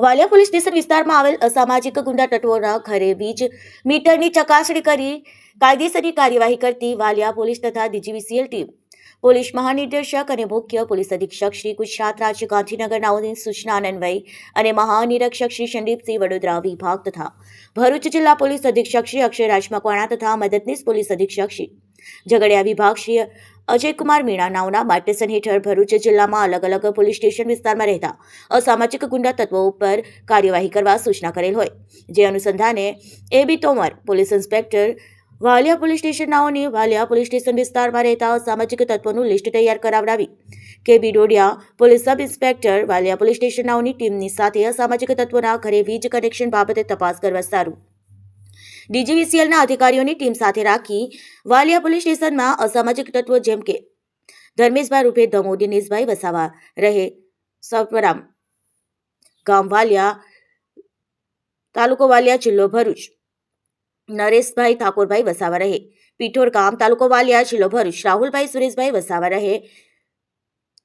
Valia police station વિસ્તારમાં આવેલ અસામાજિક ગુંડા તત્વોના ઘરે વીજ મીટરની ચકાસણી કરી કાયદેસરની કાર્યવાહી કરતી વાલિયા પોલીસ તથા ડીજીવીસીએલ ટીમ. પોલીસ મહાનિર્દેશક અને મુખ્ય પોલીસ અધિક્ષક શ્રી ગુજરાત રાજ્ય ગાંધીનગરના સૂચના અન્વયે અને મહાનિરીક્ષક શ્રી સંદીપસિંહ વડોદરા વિભાગ તથા ભરૂચ જિલ્લા પોલીસ અધિક્ષક શ્રી અક્ષય રાજમકવાણા તથા મદદનીશ પોલીસ અધિક્ષક શ્રી ઝઘડિયા વિભાગ શ્રી અજયકુમાર મીણા નાઓના માર્ગદર્શન હેઠળ ભરૂચ જિલ્લામાં અલગ અલગ પોલીસ સ્ટેશન વિસ્તારમાં રહેતા અસામાજિક ગુંડા તત્વો ઉપર કાર્યવાહી કરવા સૂચના કરેલ હોય. જે અનુસંધાને A B Tomar, police inspector, Valia police station Valia police station વિસ્તારમાં રહેતા અસામાજિક તત્વોનું લિસ્ટ તૈયાર કરાવડાવી. K B Dodiya, police sub inspector, Valia police station નાઓની ટીમની સાથે અસામાજિક તત્વોના ઘરે વીજ કનેક્શન બાબતે તપાસ કરવા સારું ડીજીવીસીએલના અધિકારીઓની ટીમ સાથે રાખી વાલિયા પોલીસ સ્ટેશનમાં અસામાજિક તત્વો જેમ કે ધર્મેશભાઈ રૂપે, ધમો, દિનેશભાઈ વસાવા રહે. સપરામ ગામ વાલિયા, તાલુકો વાલિયા, જિલ્લો ભરૂચ. નરેશભાઈ ઠાકોરભાઈ વસાવા રહે. પીઠોર ગામ, તાલુકો વાલિયા, જિલ્લો ભરૂચ. રાહુલભાઈ, સુરેશભાઈ વસાવા રહે.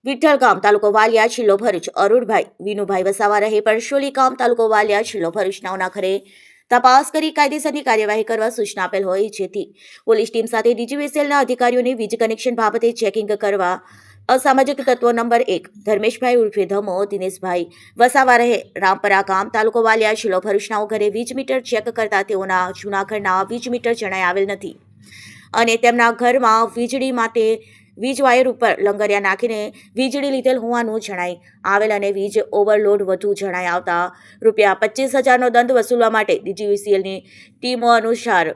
વિઠ્ઠલ ગામ, તાલુકો વાલિયા, જિલ્લો ભરૂચ. અરુણભાઈ, વિનુભાઈ વસાવા રહે. પરશોલી ગામ, તાલુકો વાલિયા, જિલ્લો ભરૂચ. નાઓના ઘરે તપાસ કરી કાયદેસરની કાર્યવાહી કરવા સૂચના આપેલ હોય જેથી પોલીસ ટીમ સાથે ડીજીવીસીએલના અધિકારીઓને વીજ કનેક્શન બાબતે ચેકિંગ કરવા અસામાજિક તત્વો નંબર એક ધર્મેશભાઈ ઉર્ફે ધમો, દિનેશભાઈ વસાવા રહે રામપરા ગામ તાલુકો વાલિયા જિલ્લો ભરૂચનાઓ ઘરે વીજ મીટર ચેક કરતા તેઓના જૂના વીજ મીટર જણાય આવેલ નથી. અને તેમના ઘરમાં વીજળી માટે વીજ વાયર ઉપર લંગરિયા નાખીને વીજળી લીધેલ હોવાનું જણાઈ આવેલ અને વીજ ઓવરલોડ વધુ જણાઈ આવતા રૂપિયા પચીસ હજારનો દંડ વસૂલવા માટે ડીજીવીસીએલની ટીમો અનુસાર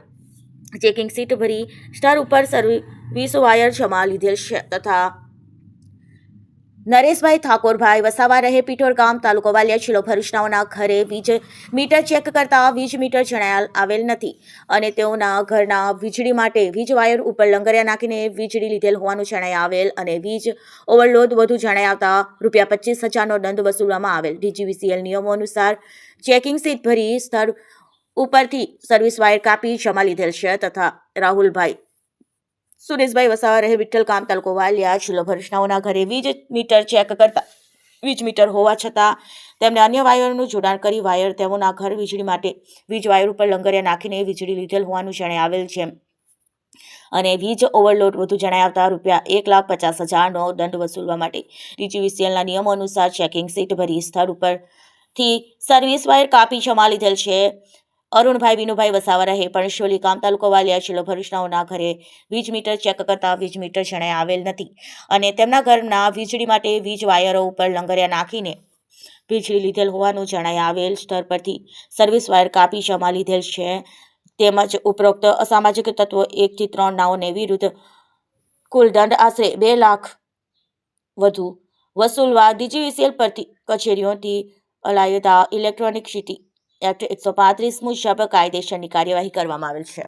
ચેકિંગ સીટ ભરી સ્ટાર ઉપર સર્વિસ વાયર જમા લીધેલ છે તથા નરેશભાઈ ઠાકોરભાઈ વસાવા રહે પીઠોર ગામ, તાલુકો વાલિયા, જિલ્લો ભરૂચનાઓના ઘરે વીજ મીટર ચેક કરતા વીજ મીટર જણાયેલ આવેલ નથી અને તેઓના ઘરના વીજળી માટે વીજ વાયર ઉપર લંગરિયા નાખીને વીજળી લીધેલ હોવાનું જણાઈ આવેલ અને વીજ ઓવરલોડ વધુ જણાઈ આવતા રૂપિયા પચીસ હજારનો દંડ વસૂલવામાં આવેલ. ડીજીવીસીએલ નિયમો અનુસાર ચેકિંગ સીટ ભરી સ્થળ ઉપરથી સર્વિસ વાયર કાપી જમા લીધેલ છે તથા રાહુલભાઈ સુરેશભાઈ વસાવા રહે વિઠ્ઠલ કામ તાલુકો વાલિયા જિલ્લો ઘરે વીજ મીટર ચેક કરતા, વીજ મીટર હોવા છતાં તેમણે અન્ય વાયરનું જોડાણ કરી વાયર તેઓના ઘર વીજળી માટે વીજ વાયર ઉપર લંગરિયા નાખીને વીજળી લીધેલ હોવાનું જણાઈ આવેલ છે. અને વીજ ઓવરલોડ વધુ જણાય આવતા રૂપિયા એક લાખ પચાસ હજારનો દંડ વસૂલવા માટે ડીજીવીસીએલના નિયમો અનુસાર ચેકિંગ સીટ ભરી સ્થળ ઉપરથી સર્વિસ વાયર કાપી જમા લીધેલ છે. અરુણભાઈ, વિનુભાઈ વસાવા રહે પરશોલી ગામ તાલુકો વાલિયા જિલ્લો ભરૂચનાઓના ઘરે વીજ મીટર ચેક કરતા વીજ મીટર જણાય આવેલ નથી અને તેમના ઘરના વીજળી માટે વીજ વાયરો ઉપર લંગરિયા નાખીને વીજળી લીધેલ હોવાનું જણાય આવેલ સ્તર પરથી સર્વિસ વાયર કાપી જમા લીધેલ છે. તેમજ ઉપરોક્ત અસામાજિક તત્વો એકથી ત્રણ નાઓને વિરુદ્ધ કુલ દંડ આશરે બે લાખ વધુ વસૂલવા ડીજીવીસીએલ પરથી કચેરીઓથી અલાયદા ઇલેક્ટ્રોનિક સિટી એક્ટ એકસો પાંત્રીસ મુજબ કાયદેસરની કાર્યવાહી કરવામાં આવેલ છે.